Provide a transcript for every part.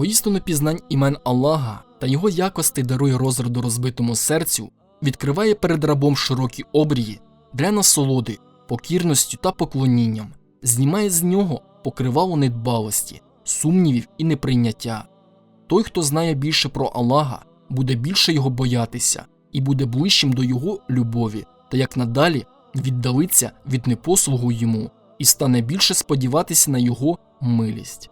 Воістину пізнань імен Аллаха та його якості дарує розраду розбитому серцю, відкриває перед рабом широкі обрії для насолоди, покірності та поклонінням, знімає з нього покривало недбалості, сумнівів і неприйняття. Той, хто знає більше про Аллаха, буде більше його боятися і буде ближчим до його любові, та як надалі віддалиться від непослугу йому і стане більше сподіватися на його милість.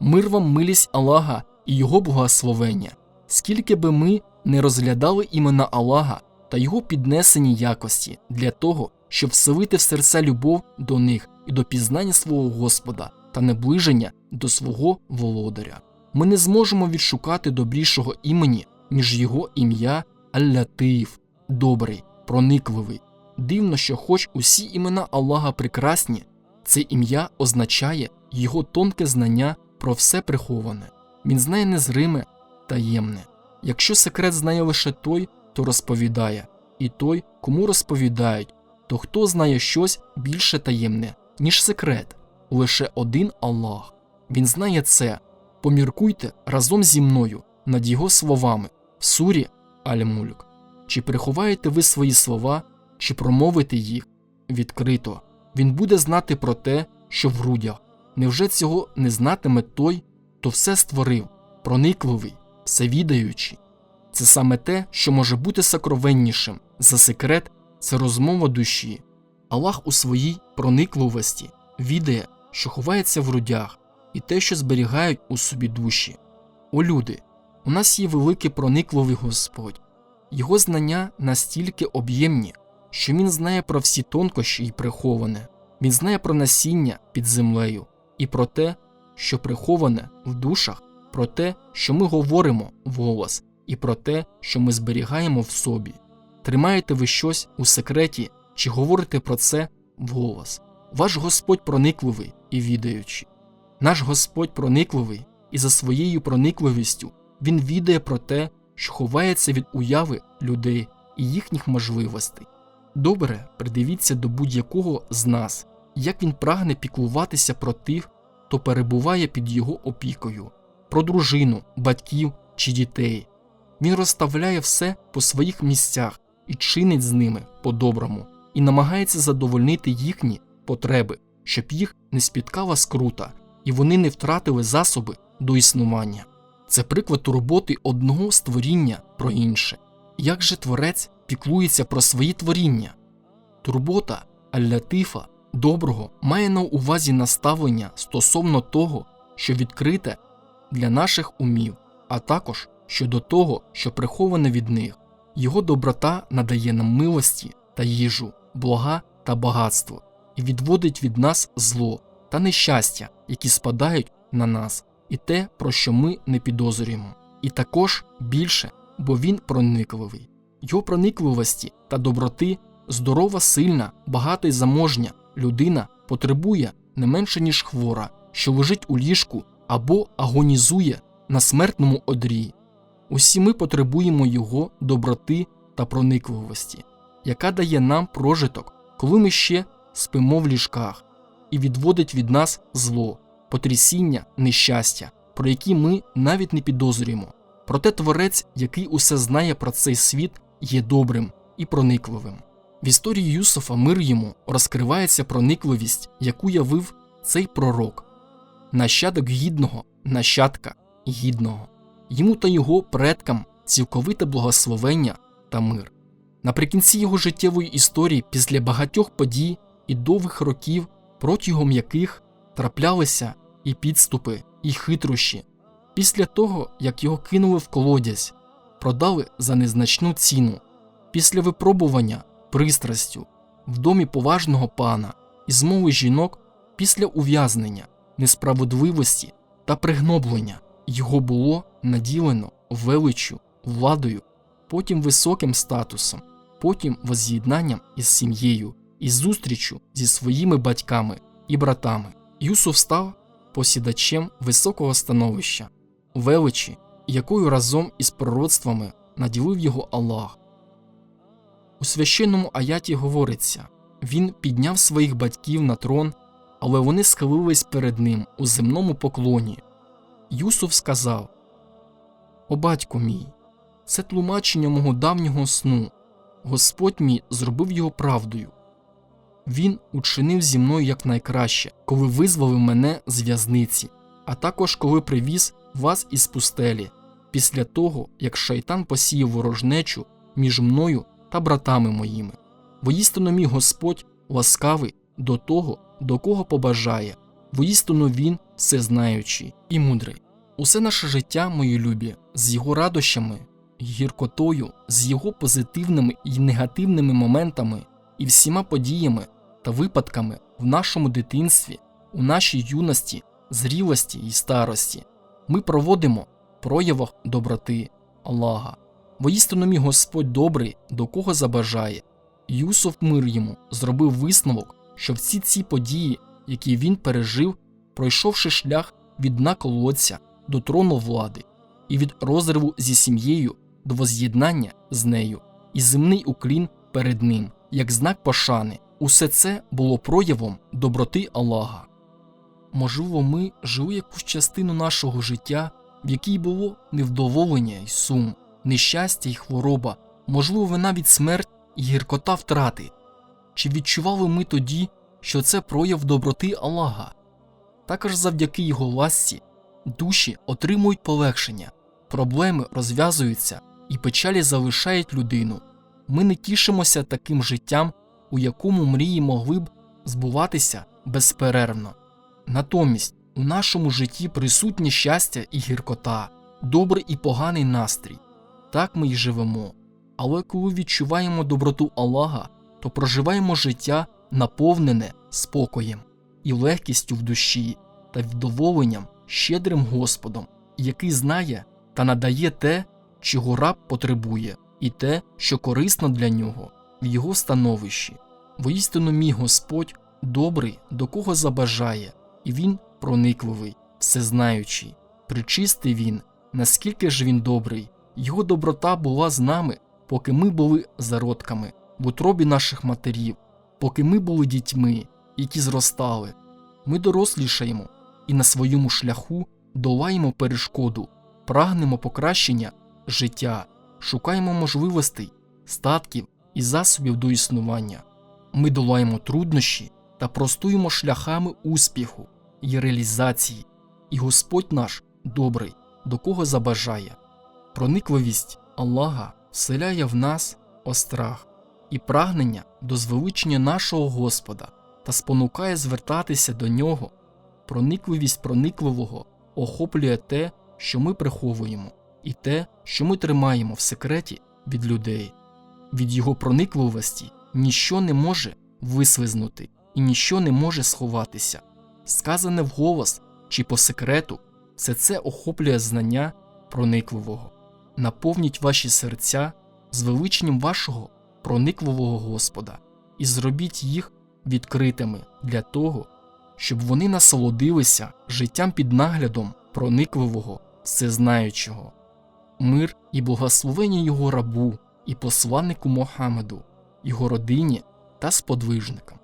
Мир вам милість Аллаха і його благословення, скільки би ми не розглядали імена Аллаха та його піднесені якості для того, щоб вселити в серця любов до них і до пізнання свого Господа та наближення до свого володаря. Ми не зможемо відшукати добрішого імені, ніж його ім'я Аль-Латиф, добрий, проникливий. Дивно, що хоч усі імена Аллаха прекрасні, це ім'я означає його тонке знання про все приховане. Він знає незриме, таємне. Якщо секрет знає лише той, хто розповідає, і той, кому розповідають, то хто знає щось більше таємне, ніж секрет, лише один Аллах. Він знає це. Поміркуйте разом зі мною над його словами в сурі Аль-Мульк. Чи приховаєте ви свої слова, чи промовите їх відкрито? Він буде знати про те, що в грудях. Невже цього не знатиме той, хто все створив, проникливий, всевідаючий? Це саме те, що може бути сокровеннішим за секрет, це розмова душі. Аллах у своїй проникливості відає, що ховається в грудях, і те, що зберігають у собі душі. О люди, у нас є великий проникливий Господь, його знання настільки об'ємні, що він знає про всі тонкощі й приховане, він знає про насіння під землею і про те, що приховане в душах, про те, що ми говоримо вголос, і про те, що ми зберігаємо в собі. Тримаєте ви щось у секреті чи говорите про це вголос. Ваш Господь проникливий і відаючий. Наш Господь проникливий, і за своєю проникливістю Він відає про те, що ховається від уяви людей і їхніх можливостей. Добре придивіться до будь-якого з нас, як він прагне піклуватися про тих, хто перебуває під його опікою, про дружину, батьків чи дітей. Він розставляє все по своїх місцях і чинить з ними по-доброму, і намагається задовольнити їхні потреби, щоб їх не спіткала скрута, і вони не втратили засоби до існування. Це приклад турботи одного створіння про інше. Як же творець піклується про свої творіння? Турбота Аль-Латифа доброго має на увазі наставлення стосовно того, що відкрите для наших умів, а також щодо того, що приховане від них. Його доброта надає нам милості та їжу, блага та багатство і відводить від нас зло та нещастя, які спадають на нас, і те, про що ми не підозрюємо, і також більше, бо він проникливий. Його проникливості та доброти здорова, сильна, багата й заможня людина потребує не менше, ніж хвора, що лежить у ліжку або агонізує на смертному одрі. Усі ми потребуємо його доброти та проникливості, яка дає нам прожиток, коли ми ще спимо в ліжках, і відводить від нас зло, потрясіння, нещастя, про які ми навіть не підозрюємо. Проте творець, який усе знає про цей світ, є добрим і проникливим. В історії Юсуфа мир йому розкривається проникливість, яку явив цей пророк, нащадок гідного, нащадка гідного, йому та його предкам цілковите благословення та мир. Наприкінці його життєвої історії, після багатьох подій і довгих років, протягом яких траплялися і підступи, і хитрощі, після того, як його кинули в колодязь, продали за незначну ціну, після випробування пристрастю в домі поважного пана і змови жінок після ув'язнення, несправедливості та пригноблення його було наділено величчю, владою, потім високим статусом, потім воз'єднанням із сім'єю і зустрічю зі своїми батьками і братами. Юсуф став посідачем високого становища, величі, якою разом із пророцтвами наділив його Аллах. У священному аяті говориться він підняв своїх батьків на трон, але вони схилились перед ним у земному поклоні. Юсуф сказав: О батько мій, це тлумачення мого давнього сну. Господь мій зробив його правдою. Він учинив зі мною якнайкраще, коли визволив мене з в'язниці, а також коли привіз вас із пустелі, після того, як шайтан посіяв ворожнечу між мною та братами моїми. Воістину мій Господь ласкавий до того, до кого побажає, воістину він всезнаючий і мудрий. Усе наше життя, мої любі, з його радощами, гіркотою, з його позитивними і негативними моментами і всіма подіями та випадками в нашому дитинстві, у нашій юності, зрілості і старості, ми проводимо в проявах доброти Аллаха. Воістину мій Господь добрий, до кого забажає. Юсуф мир йому зробив висновок, що всі ці події, які він пережив, пройшовши шлях від дна колодця до трону влади, і від розриву зі сім'єю до воз'єднання з нею, і земний уклін перед ним, як знак пошани, усе це було проявом доброти Аллаха. Можливо, ми жили якусь частину нашого життя, в якій було невдоволення й сум, нещастя й хвороба, можливо, навіть смерть і гіркота втрати. Чи відчували ми тоді, що це прояв доброти Аллаха? Також завдяки його ласці душі отримують полегшення, проблеми розв'язуються і печалі залишають людину. Ми не тішимося таким життям, у якому мрії могли б збуватися безперервно. Натомість у нашому житті присутнє щастя і гіркота, добрий і поганий настрій. Так ми й живемо. Але коли відчуваємо доброту Аллаха, то проживаємо життя наповнене спокоєм і легкістю в душі та вдоволенням щедрим Господом, який знає та надає те, чого раб потребує, і те, що корисно для нього в його становищі. Воістину мій Господь добрий, до кого забажає, і він проникливий, всезнаючий, причистий він, наскільки ж він добрий, його доброта була з нами, поки ми були зародками в утробі наших матерів, поки ми були дітьми, які зростали. Ми дорослішаємо і на своєму шляху долаємо перешкоду, прагнемо покращення життя, шукаємо можливостей, статків і засобів до існування. Ми долаємо труднощі та простуємо шляхами успіху і реалізації, і Господь наш добрий, до кого забажає. Проникливість Аллаха вселяє в нас острах і прагнення до звеличення нашого Господа та спонукає звертатися до нього. Проникливість проникливого охоплює те, що ми приховуємо, і те, що ми тримаємо в секреті від людей. Від його проникливості ніщо не може вислизнути і ніщо не може сховатися. Сказане вголос чи по секрету, все це охоплює знання проникливого. Наповніть ваші серця звеличенням вашого проникливого Господа і зробіть їх відкритими для того, щоб вони насолодилися життям під наглядом проникливого, всезнаючого, мир і благословення його рабу і посланнику Мохамеду, його родині та сподвижникам.